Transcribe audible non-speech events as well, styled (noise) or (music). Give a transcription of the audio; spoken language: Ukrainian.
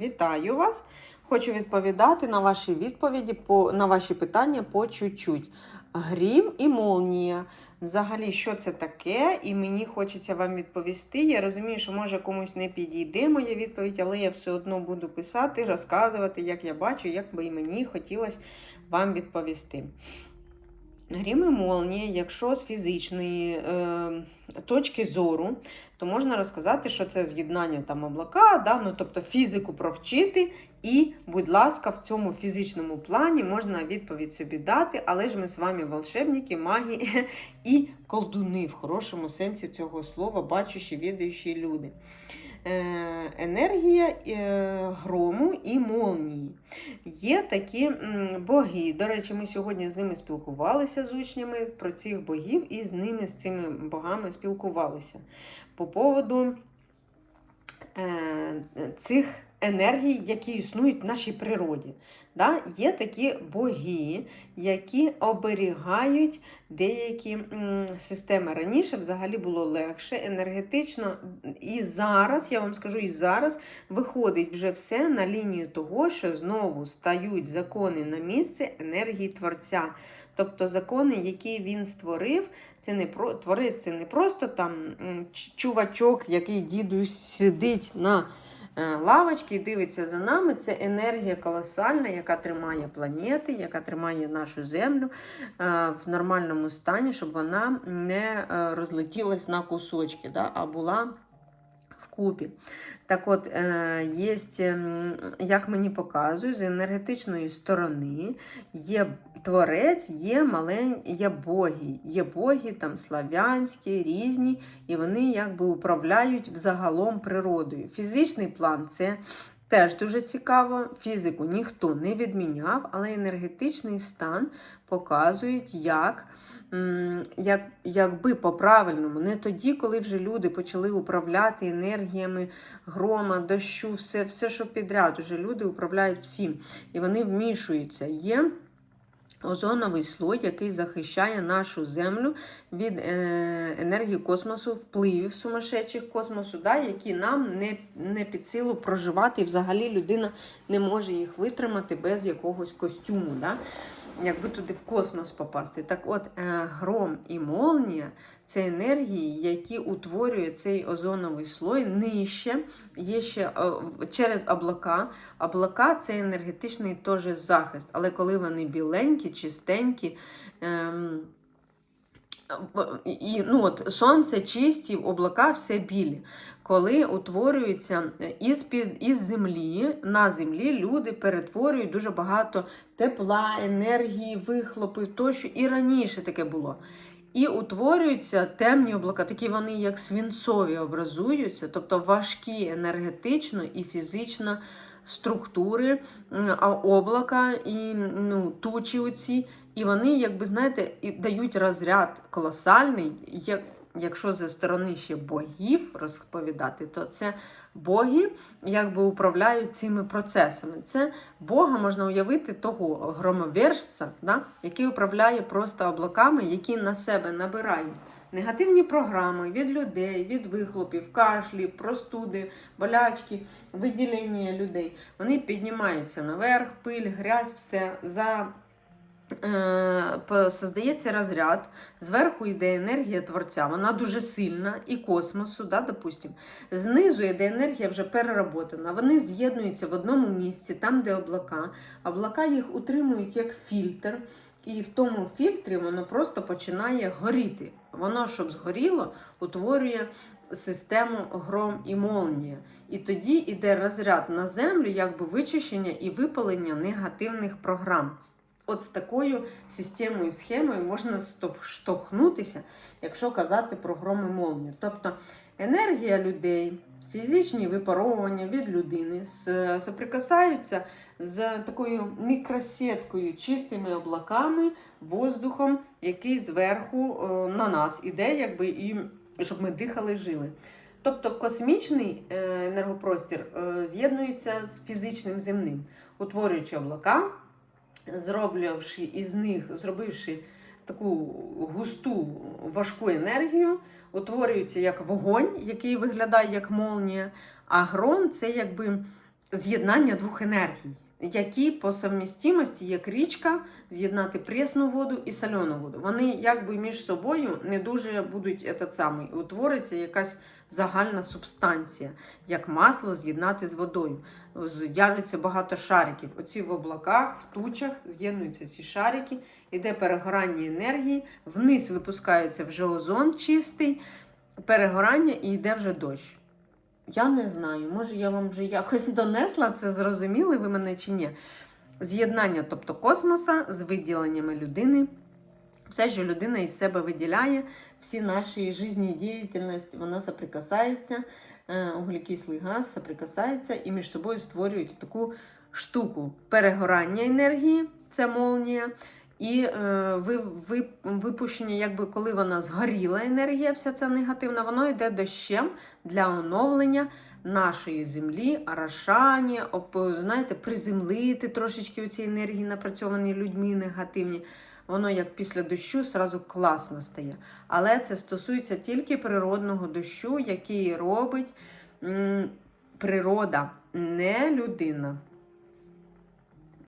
Вітаю вас! Хочу відповідати на ваші відповіді по на ваші питання по чуть-чуть. Грім і молнія. Взагалі, що це таке? І мені хочеться вам відповісти. Я розумію, що може комусь не підійде моя відповідь, але я все одно буду писати, розказувати, як я бачу, як би і мені хотілося вам відповісти. Грім і якщо з фізичної е, точки зору, то можна розказати, що це з'єднання там облака, да? ну, тобто фізику провчити, і, будь ласка, в цьому фізичному плані можна відповідь собі дати, але ж ми з вами волшебники, маги (laughs) і колдуни в хорошому сенсі цього слова, бачущі, відаючі люди. Е, енергія е, грому і молнії. Є такі боги. До речі, ми сьогодні з ними спілкувалися з учнями про цих богів і з ними, з цими богами спілкувалися. По поводу е, цих енергій, які існують в нашій природі. Да? Є такі боги, які оберігають деякі системи. Раніше взагалі було легше, енергетично. І зараз, я вам скажу, і зараз виходить вже все на лінію того, що знову стають закони на місце енергії Творця. Тобто закони, які він створив, це не про творець, це не просто там чувачок, який дідусь сидить на е, лавочці і дивиться за нами. Це енергія колосальна, яка тримає планети, яка тримає нашу землю е, в нормальному стані, щоб вона не е, розлетілась на кусочки, да, а була вкупі. Так от, є, як мені показують, з енергетичної сторони є творець, є малень, є боги. Є боги там славянські, різні, і вони якби управляють взагалом природою. Фізичний план це. Теж дуже цікаво, фізику ніхто не відміняв, але енергетичний стан показують, як, як, якби по-правильному, не тоді, коли вже люди почали управляти енергіями грома, дощу, все, все, що підряд. Уже люди управляють всім. І вони вмішуються. Є озоновий слой, який захищає нашу землю від е, енергії космосу, впливів сумасшедших космосу, да, які нам не, не під силу проживати, і взагалі людина не може їх витримати без якогось костюму. Да? Якби туди в космос попасти. Так от, е, гром і молнія це енергії, які утворює цей озоновий слой нижче, є ще е, через облака. Облака це енергетичний теж захист, але коли вони біленькі, чистенькі. Ем, і, ну, от, сонце чисті, облака все білі. Коли утворюються із, під, із землі, на землі люди перетворюють дуже багато тепла, енергії, вихлопи тощо. І раніше таке було. І утворюються темні облака, такі вони, як свінцові, образуються, тобто важкі енергетично і фізично структури облака і ну, тучі оці. І вони, якби знаєте, дають розряд колосальний. Як, якщо зі сторони ще богів розповідати, то це боги якби управляють цими процесами. Це Бога можна уявити того громовержця, да, який управляє просто облаками, які на себе набирають. Негативні програми від людей, від вихлопів, кашлі, простуди, болячки, виділення людей. Вони піднімаються наверх, пиль, грязь, все за е, создається розряд, зверху йде енергія творця, вона дуже сильна, і космосу, да, допустим. Знизу йде енергія вже переработана. Вони з'єднуються в одному місці, там, де облака. Облака їх утримують як фільтр, і в тому фільтрі воно просто починає горіти. Воно, щоб згоріло, утворює систему гром і молнія. І тоді йде розряд на землю, якби вичищення і випалення негативних програм. От з такою системою, схемою можна штовхнутися, якщо казати про гром і молнію. Тобто енергія людей, фізичні випаровування від людини соприкасаються з такою мікросіткою, чистими облаками, воздухом, який зверху е, на нас іде, якби і щоб ми дихали, жили. Тобто космічний е, енергопростір е, з'єднується з фізичним земним, утворюючи облака, зроблявши із них, зробивши таку густу важку енергію, утворюється як вогонь, який виглядає як молнія, а гром це якби з'єднання двох енергій, які по совмістимості як річка з'єднати пресну воду і солену воду. Вони якби між собою не дуже будуть этот самий, утвориться якась загальна субстанція, як масло з'єднати з водою. З'являться багато шариків. Оці в облаках, в тучах з'єднуються ці шарики, іде перегорання енергії, вниз випускається вже озон чистий, перегорання і йде вже дощ. Я не знаю, може я вам вже якось (laughs) донесла це, зрозуміли ви мене чи ні. З'єднання, тобто космоса з виділеннями людини. Все, що людина із себе виділяє, всі наші життєдіяльність, вона соприкасається, е, углекислий газ соприкасається і між собою створюють таку штуку перегорання енергії, це молнія, і е, ви, ви, випущення, якби коли вона згоріла енергія, вся ця негативна, воно йде дощем для оновлення нашої землі, орошання, оп- знаєте, приземлити трошечки ці енергії, напрацьовані людьми негативні. Воно як після дощу сразу класно стає. Але це стосується тільки природного дощу, який робить м, природа, не людина.